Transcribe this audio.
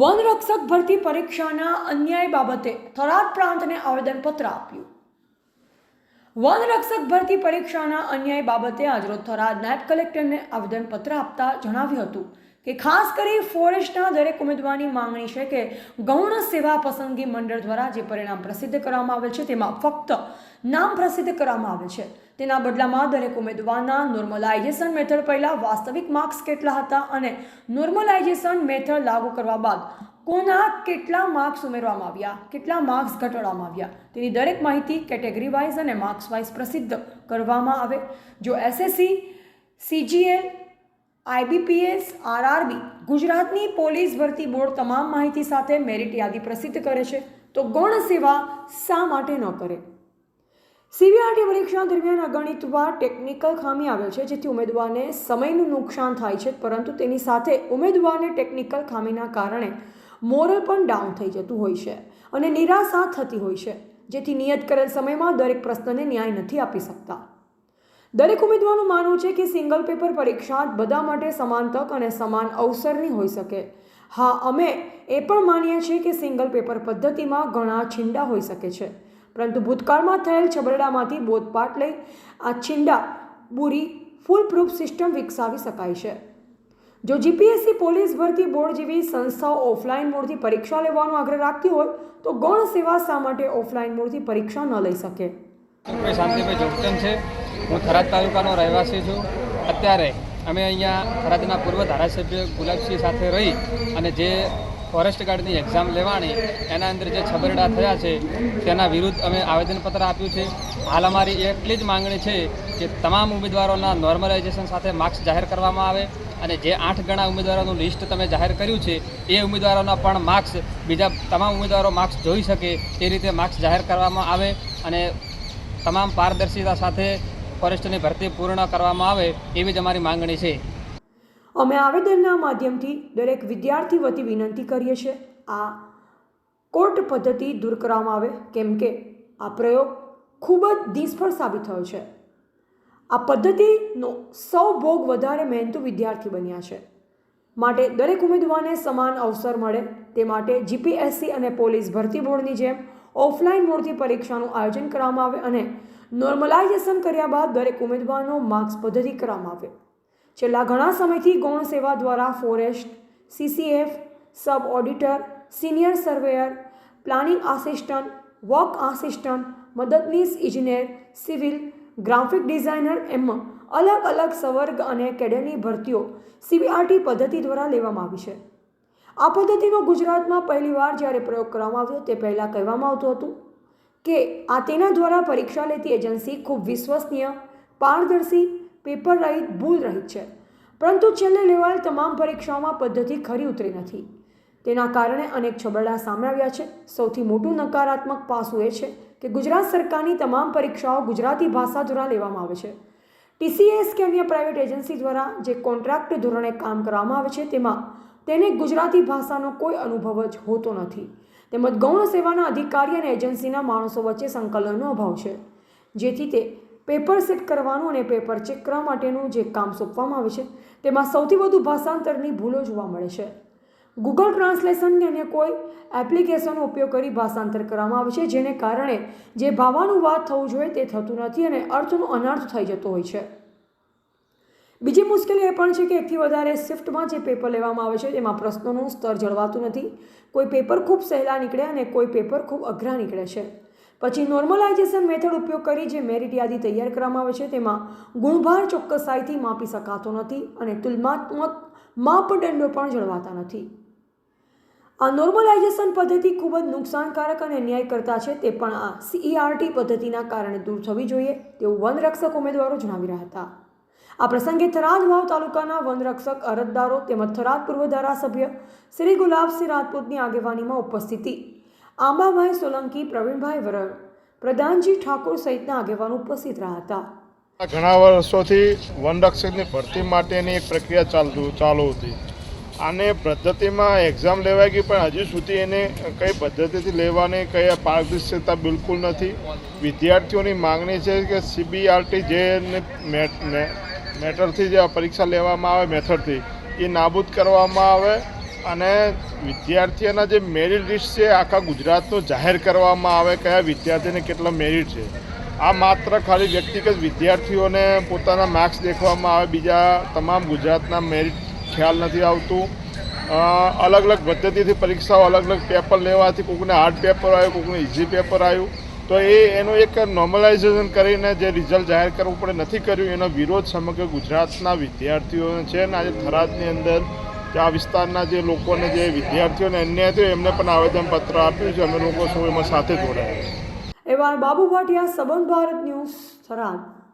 વનરક્ષક ભરતી પરીક્ષાના અન્યાય બાબતે થરાદ પ્રાંતને આવેદનપત્ર આપ્યું. વનરક્ષક ભરતી પરીક્ષાના અન્યાય બાબતે આજરોજ થરાદ નાયબ કલેક્ટરને આવેદનપત્ર આપતા જણાવ્યું હતું. કે ખાસ કરી ફોરેસ્ટના દરેક ઉમેદવારની માંગણી છે કે ગૌણ સેવા પસંદગી મંડળ દ્વારા જે પરિણામ પ્રસિદ્ધ કરવામાં આવેલ છે, તેમાં ફક્ત નામ પ્રસિદ્ધ કરવામાં આવે છે. તેના બદલામાં દરેક ઉમેદવારના નોર્મલાઇઝેશન મેથડ પહેલાં વાસ્તવિક માર્ક્સ કેટલા હતા અને નોર્મલાઇઝેશન મેથડ લાગુ કરવા બાદ કોના કેટલા માર્ક્સ ઉમેરવામાં આવ્યા, કેટલા માર્ક્સ ઘટાડવામાં આવ્યા, તેની દરેક માહિતી કેટેગરી વાઇઝ અને માર્ક્સ વાઇઝ પ્રસિદ્ધ કરવામાં આવે. જો એસએસસી સીજીએલ આઈબીપીએસ, આરઆરબી, ગુજરાતની પોલીસ ભરતી બોર્ડ તમામ માહિતી સાથે મેરિટ યાદી પ્રસિદ્ધ કરે છે. તો ગૌણ સેવા શા માટે ન કરે? સીબીઆરટી પરીક્ષા દરમિયાન અગણિતવાર ટેકનિકલ ખામી આવે છે, જેથી ઉમેદવારને સમયનું નુકસાન થાય છે, પરંતુ તેની સાથે ઉમેદવારને ટેકનિકલ ખામીના કારણે મોરલ પણ ડાઉન થઈ જતું હોય છે અને નિરાશા થતી હોય છે, જેથી નિયત કરેલ સમયમાં દરેક પ્રશ્નને ન્યાય નથી આપી શકતા. દરેક ઉમેદવારનું માનવું છે કે સિંગલ પેપર પરીક્ષા બધા માટે સમાન તક અને સમાન અવસરની હોઈ શકે. હા, અમે એ પણ માનીએ છીએ કે સિંગલ પેપર પદ્ધતિમાં ઘણા છીંડા હોઈ શકે છે. પરંતુ ભૂતકાળમાં થયેલ છબરડામાંથી બોધપાઠ લઈ આ છીંડા બુરી ફૂલ પ્રૂફ સિસ્ટમ વિકસાવી શકાય છે. જો જીપીએસસી પોલીસ ભરતી બોર્ડ જેવી સંસ્થાઓ ઓફલાઈન મોડથી પરીક્ષા લેવાનો આગ્રહ રાખતી હોય, તો ગૌણ સેવા શા માટે ઓફલાઈન મોડથી પરીક્ષા ન લઈ શકે? ભાઈ શાંતિભાઈ જોગતન છે. હું થરાદ તાલુકાનો રહેવાસી છું. અત્યારે અમે અહીંયા થરાદના પૂર્વ ધારાસભ્ય ગુલાબસિંહ સાથે રહી અને જે ફોરેસ્ટ ગાર્ડની એક્ઝામ લેવાની એના અંદર જે છબરડા થયા છે, તેના વિરુદ્ધ અમે આવેદનપત્ર આપ્યું છે. હાલ અમારી એટલી જ માંગણી છે કે તમામ ઉમેદવારોના નોર્મલાઇઝેશન સાથે માર્ક્સ જાહેર કરવામાં આવે અને જે આઠ ગણા ઉમેદવારોનું લિસ્ટ તમે જાહેર કર્યું છે, એ ઉમેદવારોના પણ માર્ક્સ, બીજા તમામ ઉમેદવારો માર્ક્સ જોઈ શકે એ રીતે માર્ક્સ જાહેર કરવામાં આવે અને તમામ પારદર્શિતા સાથે ફોરેસ્ટની ભરતી પૂર્ણ કરવામાં આવે એવી જ અમારી માંગણી છે. અમે આવેદનના માધ્યમથી દરેક વિદ્યાર્થી વતી વિનંતી કરીએ છીએ, આ કોર્ટ પદ્ધતિ દૂર કરવામાં આવે, કેમ કે આ પ્રયોગ ખૂબ જ નિષ્ફળ સાબિત થયો છે. આ પદ્ધતિનો સૌ ભોગ વધારે મહેનતુ વિદ્યાર્થી બન્યા છે. માટે દરેક ઉમેદવારને સમાન અવસર મળે, તે માટે જીપીએસસી અને પોલીસ ભરતી બોર્ડની જેમ ઓફલાઈન મોડથી પરીક્ષાનું આયોજન કરવામાં આવે અને નોર્મલાઇઝેશન કર્યા બાદ દરેક ઉમેદવારનો માર્ક્સ પદ્ધતિ કરવામાં આવે. છેલ્લા ઘણા સમયથી ગૌણ સેવા દ્વારા forest CCF sub auditor senior surveyor planning assistant work assistant મદદનીશ ઇજનેર સિવિલ ગ્રાફિક ડિઝાઇનર એમ અલગ અલગ સવર્ગ અને કેડરની ભરતીઓ સીબીઆરટી પદ્ધતિ દ્વારા લેવામાં આવી છે. આ પદ્ધતિનો ગુજરાતમાં પહેલીવાર જ્યારે પ્રયોગ કરવામાં આવ્યો તે પહેલાં કહેવામાં આવતું હતું કે આ તેના દ્વારા પરીક્ષા લેતી એજન્સી ખૂબ વિશ્વસનીય, પારદર્શી પેપર રહિત ભૂલ રહિત છે. પરંતુ છેલ્લે લેવાયેલ તમામ પરીક્ષાઓમાં પદ્ધતિ ખરી ઉતરી નથી. તેના કારણે અનેક છબરડા સામે છે. સૌથી મોટું નકારાત્મક પાસું એ છે કે ગુજરાત સરકારની તમામ પરીક્ષાઓ ગુજરાતી ભાષા દ્વારા લેવામાં આવે છે. ટીસીએસ કે અન્ય પ્રાઇવેટ એજન્સી દ્વારા જે કોન્ટ્રાક્ટ ધોરણે કામ કરવામાં આવે છે તેમાં તેને ગુજરાતી ભાષાનો કોઈ અનુભવ જ હોતો નથી. તેમજ ગૌણ સેવાના અધિકારી અને એજન્સીના માણસો વચ્ચે સંકલનનો અભાવ છે. જેથી તે પેપર સેટ કરવાનું અને પેપર ચેક કરવા માટેનું જે કામ સોંપવામાં આવે છે, તેમાં સૌથી વધુ ભાષાંતરની ભૂલો જોવા મળે છે. ગૂગલ ટ્રાન્સલેશન કે અન્ય કોઈ એપ્લિકેશનનો ઉપયોગ કરી ભાષાંતર કરવામાં આવે છે, જેને કારણે જે ભાવાનું વાત થવું જોઈએ તે થતું નથી અને અર્થનો અનર્થ થઈ જતો હોય છે. બીજી મુશ્કેલી એ પણ છે કે એકથી વધારે શિફ્ટમાં જે પેપર લેવામાં આવે છે તેમાં પ્રશ્નોનું સ્તર જળવાતું નથી. કોઈ પેપર ખૂબ સહેલા નીકળે અને કોઈ પેપર ખૂબ અઘરા નીકળે છે. પછી નોર્મલાઇઝેશન મેથડ ઉપયોગ કરી જે મેરિટ યાદી તૈયાર કરવામાં આવે છે, તેમાં ગુણભાર ચોક્કસાઈથી માપી શકાતો નથી અને તુલનાત્મક માપદંડો પણ જળવાતા નથી. આ નોર્મલાઇઝેશન પદ્ધતિ ખૂબ જ નુકસાનકારક અને ન્યાયકર્તા છે, તે પણ આ સીઈઆરટી પદ્ધતિના કારણે દૂર થવી જોઈએ, તેવું વનરક્ષક ઉમેદવારો જણાવી રહ્યા હતા. આ પ્રસંગે થરાદ વાવ તાલુકાના વનરક્ષક અરજદારો તેમજ થરાદ પૂર્વ ધારાસભ્ય શ્રી ગુલાબસિંહ રાજપૂતની આગેવાનીમાં ઉપસ્થિતિ. આંબાભાઈ સોલંકી, પ્રવીણભાઈ વરણ પ્રધાનજી ઠાકોર સહિતના આગેવાનો ઉપસ્થિત રહ્યા હતા. ઘણા વર્ષોથી વનરક્ષકની ભરતી માટેની એક પ્રક્રિયા ચાલતું, ચાલુ હતી. આને પદ્ધતિમાં એક્ઝામ લેવાઈ ગઈ, પણ હજુ સુધી એને કઈ પદ્ધતિથી લેવાની, કઈ પારદર્શકતા બિલકુલ નથી. વિદ્યાર્થીઓની માંગણી છે કે સીબીઆરટી જે મેટરથી જે પરીક્ષા લેવામાં આવે, મેથડથી, એ નાબૂદ કરવામાં આવે અને વિદ્યાર્થીઓના જે મેરિટ લિસ્ટ છે, આખા ગુજરાતનું જાહેર કરવામાં આવે, કયા વિદ્યાર્થીને કેટલા મેરિટ છે. આ માત્ર ખાલી વ્યક્તિગત વિદ્યાર્થીઓને પોતાના માર્ક્સ દેખવામાં આવે, બીજા તમામ ગુજરાતના મેરિટ ખ્યાલ નથી આવતું. અલગ અલગ પદ્ધતિથી પરીક્ષાઓ અલગ અલગ પેપર લેવાથી કોઈકને હાર્ડ પેપર આવ્યું કોઈકને ઇઝી પેપર આવ્યું. તો એ એનું એક નોર્મલાઇઝેશન કરીને જે રિઝલ્ટ જાહેર કરવું પડે નથી કર્યું, એનો વિરોધ સમગ્ર ગુજરાતના વિદ્યાર્થીઓને છે અને આજે થરાદની અંદર આ વિસ્તારના જે લોકોને જે વિદ્યાર્થીઓને અન્ય હતું એમને પણ આવેદનપત્ર આપ્યું છે. અમે લોકો સૌ એમાં સાથે જોડાયા. એવા બાબુ ભાટિયા સંબંધ ભારત ન્યૂઝ, થરાદ.